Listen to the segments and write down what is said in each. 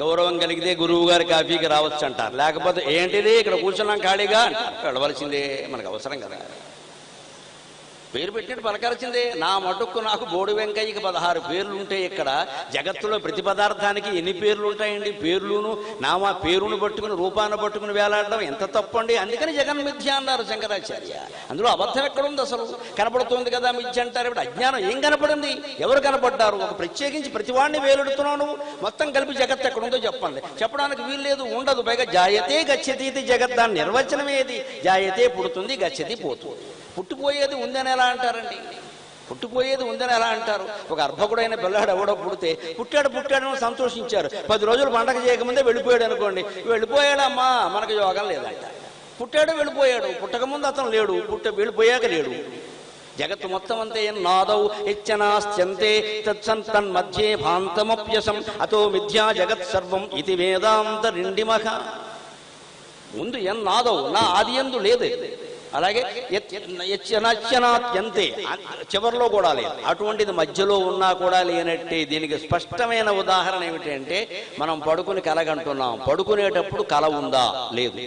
గౌరవం కలిగితే గురువు గారి కాఫీకి రావచ్చు అంటారు లేకపోతే ఏంటిది? ఇక్కడ కూర్చున్నాం ఖాళీగా అంటారు. వెళ్ళవలసిందే మనకు అవసరం కదా. పేరు పెట్టినట్టు పలకరచిందే నా మటుక్కు నాకు బోడి వెంకయ్యకి పదహారు పేర్లు ఉంటాయి ఇక్కడ జగత్తులో ప్రతి పదార్థానికి ఎన్ని పేర్లు ఉంటాయండి? పేర్లును నామా పేరును పట్టుకుని రూపాన్ని పట్టుకుని వేలాడడం ఎంత తప్పండి? అందుకని జగన్ మిథ్య అన్నారు శంకరాచార్య. అందులో అబద్ధం ఎక్కడుంది అసలు? కనపడుతుంది కదా మిథ్య అంటారు. ఇప్పుడు అజ్ఞానం ఏం కనపడింది? ఎవరు కనపడ్డారు? ఒక ప్రత్యేకించి ప్రతివాడిని వేలుడుతున్నావు నువ్వు. మొత్తం కలిపి జగత్ ఎక్కడుందో చెప్పండి. చెప్పడానికి వీల్లేదు ఉండదు. పైగా జాయతే గచ్చతి ఇది జగత్. దాని నిర్వచనం ఏది జాయతే పుడుతుంది గచ్చతి పోతుంది. పుట్టిపోయేది ఉందని ఎలా అంటారండి? పుట్టిపోయేది ఉందని ఎలా అంటారు? ఒక అర్భకుడైన పిల్లాడు ఎవడో పుడితే పుట్టాడు పుట్టాడని సంతోషించారు. పది రోజులు పండగ చేయకముందే వెళ్ళిపోయాడు అనుకోండి. వెళ్ళిపోయాడమ్మా మనకు యోగం లేదంట. పుట్టాడు వెళ్ళిపోయాడు. పుట్టకముందు అతను లేడు. పుట్ట వెళ్ళిపోయాక లేడు. జగత్తు మొత్తం అంతే నాదౌ ఇచ్చనాస్త్యంతే తత్సంతన్ మధ్యే భాంతమప్యసం. అతో మిథ్యా జగత్ సర్వం ఇది వేదాంత రిండిమఖ ముందు ఎన్నాదవు నాదౌ? నా ఆది ఎందు లేదు. అలాగే యచ్చనాత్యంతే చివరిలో కూడా లేదు. అటువంటిది మధ్యలో ఉన్నా కూడా లేనట్టే దీనికి స్పష్టమైన ఉదాహరణ ఏమిటంటే మనం పడుకుని కలగంటున్నాం. పడుకునేటప్పుడు కల ఉందా? లేదు.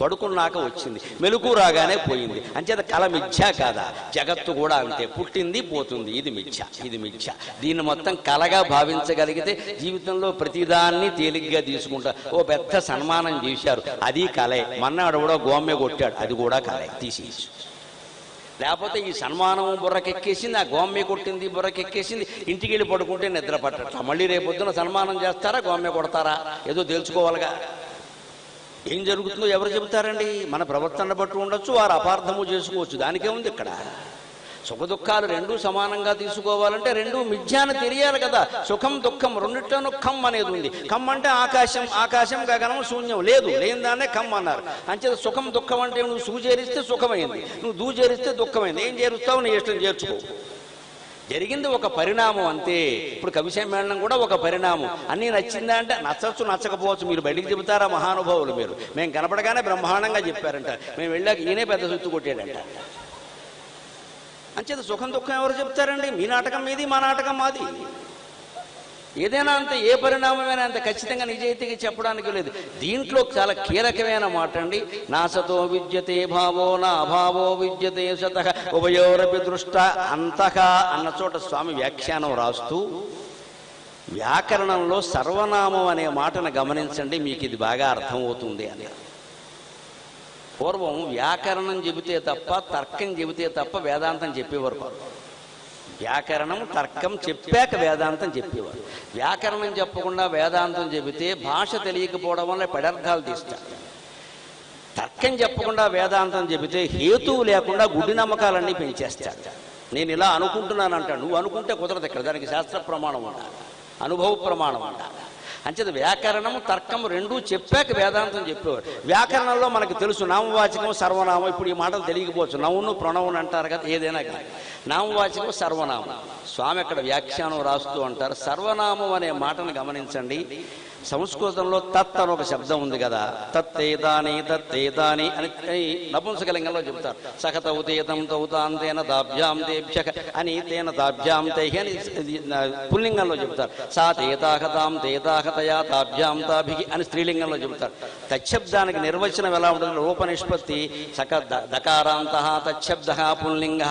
పడుకున్నాక వచ్చింది. మెలకు రాగానే పోయింది. అంచేత కల మిథ్య కాదా? జగత్తు కూడా అంతే. పుట్టింది పోతుంది. ఇది మిథ్య. ఇది మిథ్య. దీన్ని మొత్తం కలగా భావించగలిగితే జీవితంలో ప్రతిదాన్ని తేలిగ్గా తీసుకుంటా. ఓ పెద్ద సన్మానం చేశారు. అది కలే. మన్నాడు కూడా గోమ్య కొట్టాడు. అది కూడా కలే. తీసేయచ్చు. లేకపోతే ఈ సన్మానం బుర్రకెక్కేసింది ఆ గోమ్య కొట్టింది బుర్రకెక్కేసింది. ఇంటికి వెళ్ళి పడుకుంటే నిద్ర పట్టట్లా. మళ్ళీ రేపొద్దున సన్మానం చేస్తారా గోమ్య కొడతారా? ఏదో తెలుసుకోవాలిగా ఏం జరుగుతుందో ఎవరు చెబుతారండి? మన ప్రవర్తన బట్టి ఉండొచ్చు వారు అపార్థము చేసుకోవచ్చు. దానికే ఉంది ఇక్కడ. సుఖ దుఃఖాలు రెండూ సమానంగా తీసుకోవాలంటే రెండూ మిథ్యాన్ని తెలియాలి కదా. సుఖం దుఃఖం రెండిట్లోనూ కమ్ అనేది ఉంది. కమ్ అంటే ఆకాశం ఆకాశం గగనం శూన్యం. లేదు లేని దాన్నే కమ్ అన్నారు. అంచేత సుఖం దుఃఖం అంటే నువ్వు సూ చేరిస్తే సుఖమైంది. నువ్వు దూ చేరిస్తే దుఃఖమైంది. ఏం చేరుస్తావు? నీ ఇష్టం చేర్చుకో. జరిగింది ఒక పరిణామం అంతే. ఇప్పుడు కవి సమ్మేళనం కూడా ఒక పరిణామం. అన్నీ నచ్చిందా అంటే నచ్చచ్చు నచ్చకపోవచ్చు. మీరు బయటికి చెబుతారా మహానుభావులు మీరు? మేము కనపడగానే బ్రహ్మాండంగా చెప్పారంట. మేము వెళ్ళాక ఈయనే పెద్ద సుత్తు కొట్టాడంట. అంచేత సుఖం దుఃఖం ఎవరు చెప్తారండి? మీ నాటకం మీది మా నాటకం మాది. ఏదైనా అంత ఏ పరిణామమైనా అంత ఖచ్చితంగా నిజాయితీగా చెప్పడానికి లేదు. దీంట్లో చాలా కీలకమైన మాట అండి. నాసతో విద్యతే భావో నా అభావో విద్యతే సత ఉభయోరపి దృష్ట అంతః అన్న చోట స్వామి వ్యాఖ్యానం రాస్తూ వ్యాకరణంలో సర్వనామం అనే మాటను గమనించండి మీకు ఇది బాగా అర్థమవుతుంది అని. పూర్వం వ్యాకరణం చెబితే తప్ప తర్కం చెబితే తప్ప వేదాంతం చెప్పేవారు. వ్యాకరణం తర్కం చెప్పాక వేదాంతం చెప్పేవారు. వ్యాకరణం చెప్పకుండా వేదాంతం చెబితే భాష తెలియకపోవడం వల్ల పెడర్థాలు తీస్తారు. తర్కం చెప్పకుండా వేదాంతం చెబితే హేతువు లేకుండా గుడి నమ్మకాలన్నీ పెంచేస్తాడు నేను ఇలా అనుకుంటున్నాను అంటాడు నువ్వు అనుకుంటే కుదరదు ఇక్కడ. దానికి శాస్త్ర ప్రమాణం ఉండాలి. అనుభవ ప్రమాణం ఉండాలి. అంచేత వ్యాకరణం తర్కం రెండూ చెప్పాక వేదాంతం చెప్పేవారు. వ్యాకరణంలో మనకు తెలుసు నామవాచకం సర్వనామం. ఇప్పుడు ఈ మాటలు తెలియకపోవచ్చు. నవ్వును ప్రణవును అంటారు కదా ఏదైనా కానీ. నామవాచకం సర్వనామం. స్వామి అక్కడ వ్యాఖ్యానం రాస్తూ అంటారు సర్వనామం అనే మాటను గమనించండి. సంస్కృతంలో తత్ అని ఒక శబ్దం ఉంది కదా. తత్తేతాని తత్తేతాని అని అని నపుంసకలింగంలో చెబుతారు. సఖతౌతేతం తౌతాంతేన దాభ్యాం తేభ్య అని తేన దాభ్యాం తేహి అని పుల్లింగంలో చెబుతారు. సా తేతాహతాం తేతాహతయా తాభ్యాం తాభి అని స్త్రీలింగంలో చెబుతారు. తచ్చబ్దానికి నిర్వచనం ఎలా ఉంటుంది? రూప నిష్పత్తి సక ద- దకారాంత తచ్చబ్ద పుల్లింగ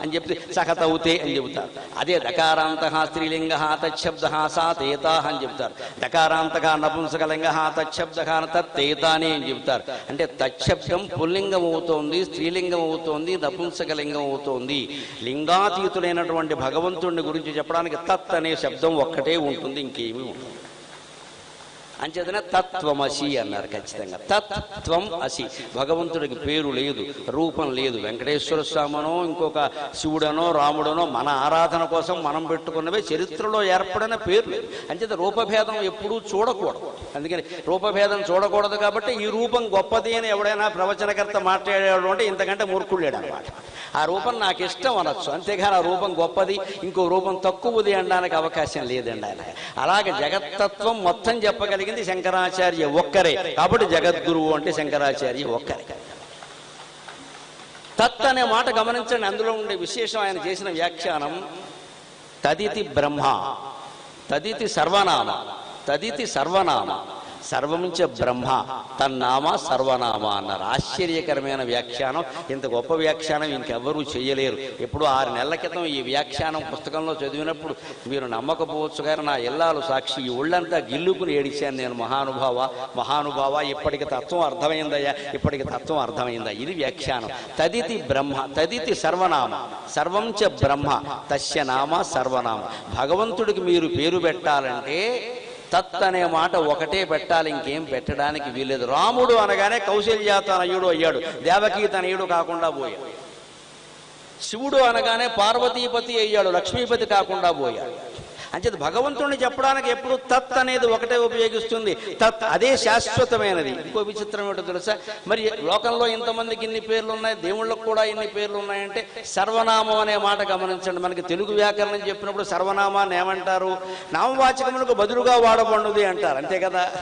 అని చెప్తే సఖతౌతే అని చెబుతారు. అదే దకారాంత స్త్రీలింగ తచ్చబ్ద సా తేతాహ అని చెప్తారు దకారాంతగా నపుంసకలింగ తచ్చబ్ద తత్తేతాని అని చెబుతారు. అంటే తచ్చబ్దం పుల్లింగం అవుతోంది స్త్రీలింగం అవుతోంది నపుంసకలింగం అవుతోంది లింగాతీతులైనటువంటి భగవంతుడిని గురించి చెప్పడానికి తత్ అనే శబ్దం ఒక్కటే ఉంటుంది ఇంకేమీ ఉండదు. అంచేతనే తత్వమసి అన్నారు ఖచ్చితంగా. తత్వం అసి. భగవంతుడికి పేరు లేదు రూపం లేదు. వెంకటేశ్వర స్వామనో ఇంకొక శివుడనో రాముడనో మన ఆరాధన కోసం మనం పెట్టుకున్నవే చరిత్రలో ఏర్పడిన పేర్లు. అంచేత రూపభేదం ఎప్పుడూ చూడకూడదు. అందుకని రూపభేదం చూడకూడదు కాబట్టి ఈ రూపం గొప్పది అని ఎవడైనా ప్రవచనకర్త మాట్లాడేవాడు అంటే ఇంతకంటే మూర్ఖులేడు అనమాట ఆ రూపం నాకు ఇష్టం అనొచ్చు. అంతేగాని ఆ రూపం గొప్పది ఇంకో రూపం తక్కువది అనడానికి అవకాశం లేదండి ఆయన. అలాగే జగత్తత్వం మొత్తం చెప్పగలిగింది శంకరాచార్య ఒక్కరే. కాబట్టి జగద్గురువు అంటే శంకరాచార్య ఒక్కరే. తత్ అనే మాట గమనించండి. అందులో ఉండే విశేషం ఆయన చేసిన వ్యాఖ్యానం తదితి బ్రహ్మ తదితి సర్వనామ తదితి సర్వనామ. సర్వముంచ బ్రహ్మ తన్నామ సర్వనామ అన్నారు. ఆశ్చర్యకరమైన వ్యాఖ్యానం. ఇంత గొప్ప వ్యాఖ్యానం ఇంకెవ్వరూ చేయలేరు. ఎప్పుడు ఆరు నెలల క్రితం ఈ వ్యాఖ్యానం పుస్తకంలో చదివినప్పుడు మీరు నమ్మకపోవచ్చు కానీ నా ఇల్లాలు సాక్షి ఈ ఒళ్ళంతా గిల్లుకుని ఏడిచాను నేను. మహానుభావ మహానుభావ ఇప్పటికి తత్వం అర్థమైందయ్యా ఇప్పటికి తత్వం అర్థమైందా? ఇది వ్యాఖ్యానం. తదితి బ్రహ్మ తదితి సర్వనామ. సర్వంచ బ్రహ్మ తస్య నామ సర్వనామ. భగవంతుడికి మీరు పేరు పెట్టాలంటే తత్ అనే మాట ఒకటే పెట్టాలి ఇంకేం పెట్టడానికి వీల్లేదు. రాముడు అనగానే కౌశల్య తనయుడు అయ్యాడు దేవకీ తనయుడు కాకుండా పోయాడు. శివుడు అనగానే పార్వతీపతి అయ్యాడు లక్ష్మీపతి కాకుండా పోయాడు. అంచేది భగవంతుడిని చెప్పడానికి ఎప్పుడు తత్ అనేది ఒకటే ఉపయోగిస్తుంది. తత్ అదే శాశ్వతమైనది. ఇంకో విచిత్రం ఏంటో తెలుసా? మరి లోకంలో ఇంతమందికి ఇన్ని పేర్లు ఉన్నాయి దేవుళ్ళకు కూడా ఇన్ని పేర్లు ఉన్నాయంటే సర్వనామం అనే మాట గమనించండి. మనకి తెలుగు వ్యాకరణం చెప్పినప్పుడు సర్వనామాన్ని ఏమంటారు? నామవాచకములకు బదులుగా వాడబడుది అంటారు. అంతే కదా?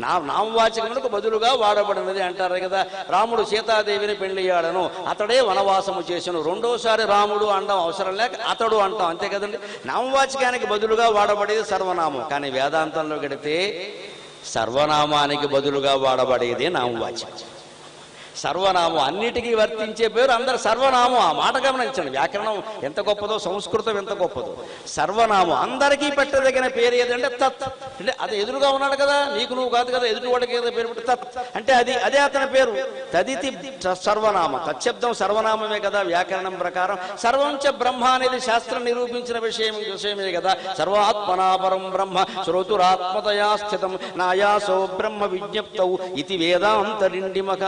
నా నామవాచకములకు బదులుగా వాడబడినది అంటారు కదా. రాముడు సీతాదేవిని పెళ్ళియాడను అతడే వనవాసము చేసను. రెండోసారి రాముడు అనడం అవసరం లేక అతడు అంటాం. అంతే కదండి? నామవాచకానికి బదులుగా వాడబడేది సర్వనామం. కానీ వేదాంతంలో గడితే సర్వనామానికి బదులుగా వాడబడేది నామవాచకం. సర్వనామం అన్నిటికీ వర్తించే పేరు అందరు సర్వనామం. ఆ మాట గమనించండి. వ్యాకరణం ఎంత గొప్పదో సంస్కృతం ఎంత గొప్పదో. సర్వనామం అందరికీ పెట్టదగిన పేరు ఏదంటే తత్. అంటే అది ఎదురుగా ఉన్నాడు కదా నీకు నువ్వు కాదు కదా ఎదుటి వాడికి ఏదో పేరు పెట్టి తత్. అంటే అది అదే అతని పేరు. తదితి సర్వనామ. సర్వనామం తచ్చబ్దం సర్వనామమే కదా వ్యాకరణం ప్రకారం. సర్వంచ బ్రహ్మ అనేది శాస్త్రం నిరూపించిన విషయం విషయమే కదా. సర్వాత్మనాపరం బ్రహ్మ శ్రోతురాత్మతయా స్థితం. నాయాసో బ్రహ్మ విజ్ఞప్తౌ. ఇది వేదాంతరిండిమక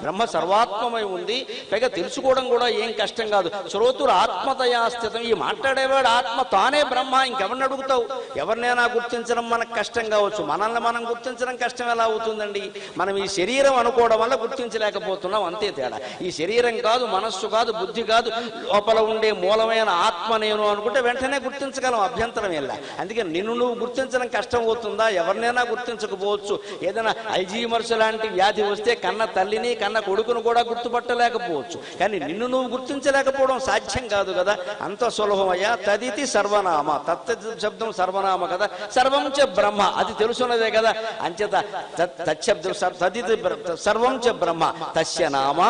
బ్రహ్మ సర్వాత్మమై ఉంది. పైగా తెలుసుకోవడం కూడా ఏం కష్టం కాదు. శ్రోతులు ఆత్మతయా స్థితం. ఈ మాట్లాడేవాడు ఆత్మ తానే బ్రహ్మ ఇంకెవరిని అడుగుతావు? ఎవరినైనా గుర్తించడం మనకు కష్టం కావచ్చు. మనల్ని మనం గుర్తించడం కష్టం ఎలా అవుతుందండి? మనం ఈ శరీరం అనుకోవడం వల్ల గుర్తించలేకపోతున్నాం. అంతే తేడా. ఈ శరీరం కాదు మనస్సు కాదు బుద్ధి కాదు. లోపల ఉండే మూలమైన ఆత్మ నేను అనుకుంటే వెంటనే గుర్తించగలం. అభ్యంతరం ఎలా అందుకే నిన్ను నువ్వు గుర్తించడం కష్టం అవుతుందా? ఎవరినైనా గుర్తించకపోవచ్చు. ఏదైనా అల్జీమర్స్ లాంటి వ్యాధి వస్తే కన్న తల్లిని కన్న కొడుకును కూడా గుర్తుపట్టలేకపోవచ్చు. కానీ నిన్ను నువ్వు గుర్తించలేకపోవడం సాధ్యం కాదు కదా. అంత సులభమయ్యా తదితి సర్వనామ. తత్ శబ్దం సర్వనామ కదా. సర్వం చ బ్రహ్మ. అది తెలుసున్నదే కదా. అంచేత తచ్చబ్దం తదితి సర్వం చ బ్రహ్మ. తస్య నామ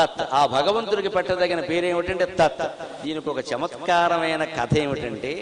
తత్. ఆ భగవంతుడికి పెట్టదగిన పేరేమిటంటే తత్. దీనికి ఒక చమత్కారమైన కథ ఏమిటంటే